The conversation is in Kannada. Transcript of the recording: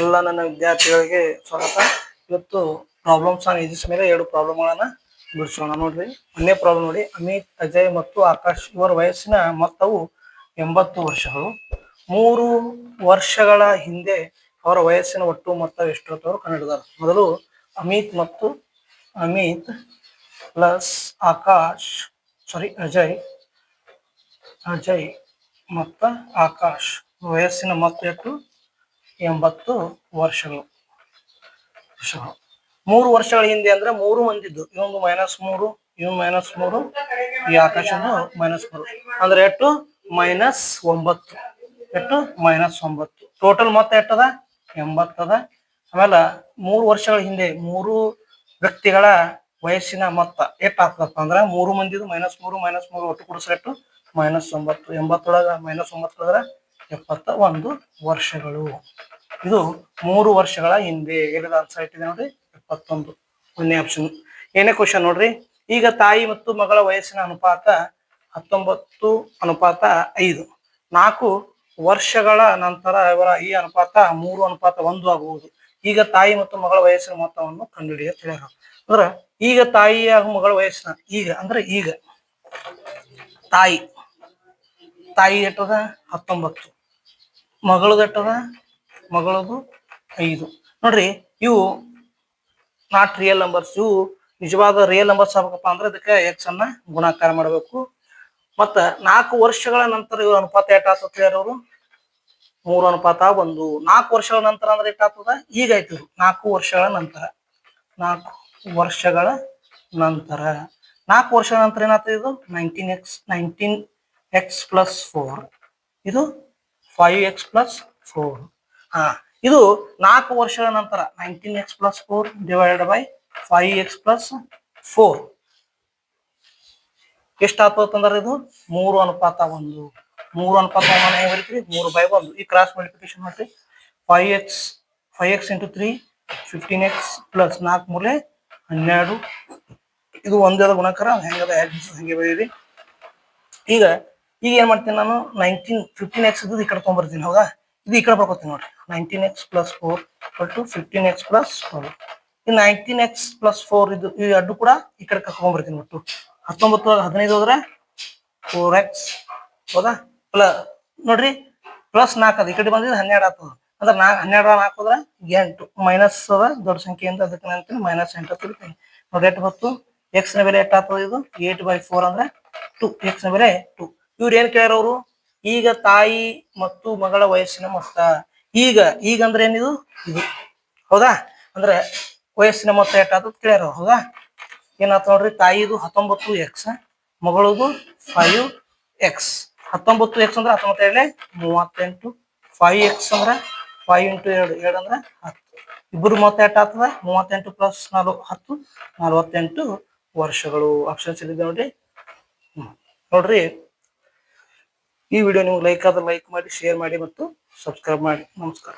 ಎಲ್ಲ ನನ್ನ ವಿದ್ಯಾರ್ಥಿಗಳಿಗೆ ಸ್ವಾಗತ. ಇವತ್ತು ಪ್ರಾಬ್ಲಮ್ಸ್ ಆನ್ ಈಜಿಸ್ ಮೇಲೆ ಎರಡು ಪ್ರಾಬ್ಲಮ್ಗಳನ್ನ ಬಿಡಿಸೋಣ. ನೋಡ್ರಿ, ಒಂದೇ ಪ್ರಾಬ್ಲಮ್ ನೋಡಿ. ಅಮಿತ್, ಅಜಯ್ ಮತ್ತು ಆಕಾಶ್ ಇವರ ವಯಸ್ಸಿನ ಮೊತ್ತವು ಎಂಬತ್ತು ವರ್ಷಗಳು. ಮೂರು ವರ್ಷಗಳ ಹಿಂದೆ ಅವರ ವಯಸ್ಸಿನ ಒಟ್ಟು ಮೊತ್ತ ಎಷ್ಟು ಅಂತ ಅವರು ಮೊದಲು ಅಮಿತ್ ಮತ್ತು ಅಮಿತ್ ಪ್ಲಸ್ ಆಕಾಶ್ ಸಾರಿ ಅಜಯ್ ಅಜಯ್ ಮತ್ತು ಆಕಾಶ್. ವಯಸ್ಸಿನ ಮೊತ್ತ ಎಷ್ಟು? ಎಂಬತ್ತು ವರ್ಷಗಳು. ಮೂರು ವರ್ಷಗಳ ಹಿಂದೆ ಅಂದ್ರೆ ಮೂರು ಮಂದಿದ್ದು. ಇವೊಂದು ಮೈನಸ್ ಮೂರು ಇವ್ ಮೈನಸ್ ಮೂರು, ಈ ಆಕಾಶನು ಮೈನಸ್ ಮೂರು. ಅಂದ್ರೆ ಎಷ್ಟು? ಮೈನಸ್ ಒಂಬತ್ತು. ಎಷ್ಟು? ಮೈನಸ್ ಒಂಬತ್ತು. ಟೋಟಲ್ ಮೊತ್ತ ಎಷ್ಟದ? ಎಂಬತ್ತದ. ಆಮೇಲೆ ಮೂರು ವರ್ಷಗಳ ಹಿಂದೆ ಮೂರು ವ್ಯಕ್ತಿಗಳ ವಯಸ್ಸಿನ ಮೊತ್ತ ಎಷ್ಟು ಆಗ್ತದಪ್ಪ ಅಂದ್ರೆ ಮೂರು ಮಂದಿದು ಮೈನಸ್ ಮೂರು ಮೈನಸ್ ಮೂರು ಒಟ್ಟು ಕೊಡಿಸ್ರೆ ಎಷ್ಟು? ಮೈನಸ್ ಒಂಬತ್ತು. ಎಂಬತ್ತೊಳಗ ಮೈನಸ್ ಒಂಬತ್ತೊಳಗ ಎಪ್ಪತ್ತ ಒಂದು ವರ್ಷಗಳು. ಇದು ಮೂರು ವರ್ಷಗಳ ಹಿಂದೆ. ಎಲ್ಲದ ಆನ್ಸರ್ ಇಟ್ಟಿದೆ ನೋಡ್ರಿ ಎಪ್ಪತ್ತೊಂದು. ಒಂದನೇ ಆಪ್ಷನ್ ಏನೇ ಕ್ವಶನ್ ನೋಡ್ರಿ? ಈಗ ತಾಯಿ ಮತ್ತು ಮಗಳ ವಯಸ್ಸಿನ ಅನುಪಾತ ಹತ್ತೊಂಬತ್ತು, ಅನುಪಾತ ಐದು. ನಾಲ್ಕು ವರ್ಷಗಳ ನಂತರ ಇವರ ಈ ಅನುಪಾತ ಮೂರು, ಅನುಪಾತ ಒಂದು ಆಗುವುದು. ಈಗ ತಾಯಿ ಮತ್ತು ಮಗಳ ವಯಸ್ಸಿನ ಮೊತ್ತವನ್ನು ಕಂಡುಹಿಡಿಯ ತಿಳಿಯ ಅಂದ್ರ ಈಗ ತಾಯಿ ಹಾಗೂ ಮಗಳ ವಯಸ್ಸಿನ ಈಗ, ಅಂದ್ರೆ ಈಗ. ತಾಯಿ. ತಾಯಿ ಎಟ್ಟದ ಹತ್ತೊಂಬತ್ತು. ಮಗಳದು ಎಟ್ಟದ ಮಗಳದು ಐದು. ನೋಡ್ರಿ, ಇವು ನಾಟ್ ರಿಯಲ್ ನಂಬರ್ಸ್ ಇವು ನಿಜವಾದ ರಿಯಲ್ ನಂಬರ್ಸ್ ಆಗ್ಬೇಕಪ್ಪ ಅಂದ್ರೆ ಅದಕ್ಕೆ ಎಕ್ಸ್ ಅನ್ನ ಗುಣಾಕಾರ ಮಾಡಬೇಕು. ಮತ್ತ ನಾಲ್ಕು ವರ್ಷಗಳ ನಂತರ ಇವ್ರ ಅನುಪಾತ ಎಷ್ಟ್ ಆಗ್ತದೆ ಅವರು? ಮೂರು ಅನುಪಾತ ಒಂದು. ನಾಲ್ಕು ವರ್ಷಗಳ ನಂತರ ಅಂದ್ರೆ ಎಷ್ಟಾಗ್ತದ ಈಗ ಆಯ್ತು. ನಾಲ್ಕು ವರ್ಷಗಳ ನಂತರ. ನಾಲ್ಕು ವರ್ಷಗಳ ನಂತರ. ನಾಲ್ಕು ವರ್ಷಗಳ ನಂತರ ಏನಾಗ್ತದೆ ಇದು? Nineteen x nineteen x plus four ಇದು ಫೈವ್ ಎಕ್ಸ್ ಪ್ಲಸ್ ಫೋರ್ ಹಾ, ಇದು ನಾಲ್ಕು ವರ್ಷಗಳ ನಂತರ nineteen x plus four divided by five x plus four ಎಷ್ಟಾಗ್ತದಂದ್ರೆ ಇದು ಮೂರು ಅನುಪಾತ ಒಂದು. ಮೂರು ಅನುಪಾತ ಹೆಂಗ್ ಬರೀತೀರಿ? ಮೂರು ಬೈ ಒಂದು. ಈ ಕ್ರಾಸ್ ಮಲ್ಟಿಪ್ಲಿಕೇಶನ್ ಮಾಡ್ರಿ. Five x five x into three fifteen x plus ನಾಲ್ಕು ಮೂಲೆ ಹನ್ನೆರಡು. ಇದು ಒಂದೇ ಗುಣಕರ. ಹೆಂಗದ? ಹೆಂಗೆ ಹಂಗೆ ಬರೀರಿ. ಈಗ ಈಗ ಏನ್ ಮಾಡ್ತೀನಿ ನಾನು? ನೈನ್ಟೀನ್ ಫಿಫ್ಟೀನ್ ಎಕ್ಸ್ ಇದು ಈ ಕಡೆ ತೊಗೊಂಬರ್ತೀನಿ, ಹೌದಾ? ಇದು ಈ ಕಡೆ ಬರ್ಕೋತೀನಿ ನೋಡ್ರಿ. Nineteen x plus four to fifteen x plus four ಈ ನೈನ್ಟೀನ್ ಎಕ್ಸ್ ಪ್ಲಸ್ ಫೋರ್ ಇದು, ಈ ಅಡ್ಡು ಕೂಡ ಈ ಕಡೆ ಕರ್ಕೊಂಡ್ಬರ್ತೀನಿ ಒಟ್ಟು. ಹತ್ತೊಂಬತ್ತು ಹದಿನೈದು ಹೋದ್ರೆ ಫೋರ್ ಎಕ್ಸ್ ಹೌದಾ? ಪ್ಲ ನೋಡ್ರಿ ಪ್ಲಸ್ ನಾಲ್ಕು ಅದು ಈ ಕಡೆ ಬಂದಿದ್ದು ಹನ್ನೆರಡು ಆಗ್ತದ ಅಂದ್ರೆ ನಾ ಹನ್ನೆರಡು ನಾಲ್ಕು ಹೋದ್ರೆ ಎಂಟು. ಮೈನಸ್ ಅದ, ದೊಡ್ಡ ಸಂಖ್ಯೆಯಿಂದ ಅದಕ್ಕೆ ನಾನು ಮೈನಸ್ ಎಂಟು ತಿಳ್ತೀನಿ ನೋಡಿ ಎಷ್ಟು ಬತ್ತು ಎಕ್ಸ್ನ ಬೆಲೆ ಎಷ್ಟು ಆತದ ಇದು? ಏಟ್ ಬೈ ಫೋರ್ ಅಂದ್ರೆ ಟು ಎಕ್ಸ್ನ ಬೆಲೆ ಟು ಇವ್ರು ಏನ್ ಕೇಳ್ಯಾರ ಅವರು? ಈಗ ತಾಯಿ ಮತ್ತು ಮಗಳ ವಯಸ್ಸಿನ ಮೊತ್ತ. ಈಗ ಈಗ ಅಂದ್ರೆ ಏನಿದು? ಇದು. ಹೌದಾ? ಅಂದ್ರೆ ವಯಸ್ಸಿನ ಮೊತ್ತ ಎಷ್ಟಾಗ್ತದ ಕೇಳ್ಯಾರ ಹೌದಾ? ಏನಾತ ನೋಡ್ರಿ, ತಾಯಿದು ಹತ್ತೊಂಬತ್ತು ಎಕ್ಸ್ ಮಗಳದು ಫೈವ್ ಎಕ್ಸ್ ಹತ್ತೊಂಬತ್ತು ಎಕ್ಸ್ ಅಂದ್ರೆ ಹತ್ತೊಂಬತ್ತು ಮೂವತ್ತೆಂಟು ಫೈವ್ ಎಕ್ಸ್ ಅಂದ್ರೆ ಫೈವ್ ಇಂಟು ಎರಡು ಎರಡು ಅಂದ್ರೆ ಹತ್ತು. ಇಬ್ಬರು ಮೊತ್ತ ಎಷ್ಟು ಆಗ್ತದ ಮೂವತ್ತೆಂಟು ಪ್ಲಸ್ ನಾಲ್ಕು, ಹತ್ತು, ನಲವತ್ತೆಂಟು ವರ್ಷಗಳು. ಆಪ್ಷನ್ಸ್ ಇಲ್ಲಿದೆ ನೋಡ್ರಿ. ನೋಡ್ರಿ ಈ ವಿಡಿಯೋ ನಿಮ್ಗೆ ಲೈಕ್ ಆದ್ರೆ ಲೈಕ್ ಮಾಡಿ ಶೇರ್ ಮಾಡಿ ಮತ್ತು ಸಬ್ಸ್ಕ್ರೈಬ್ ಮಾಡಿ. ನಮಸ್ಕಾರ.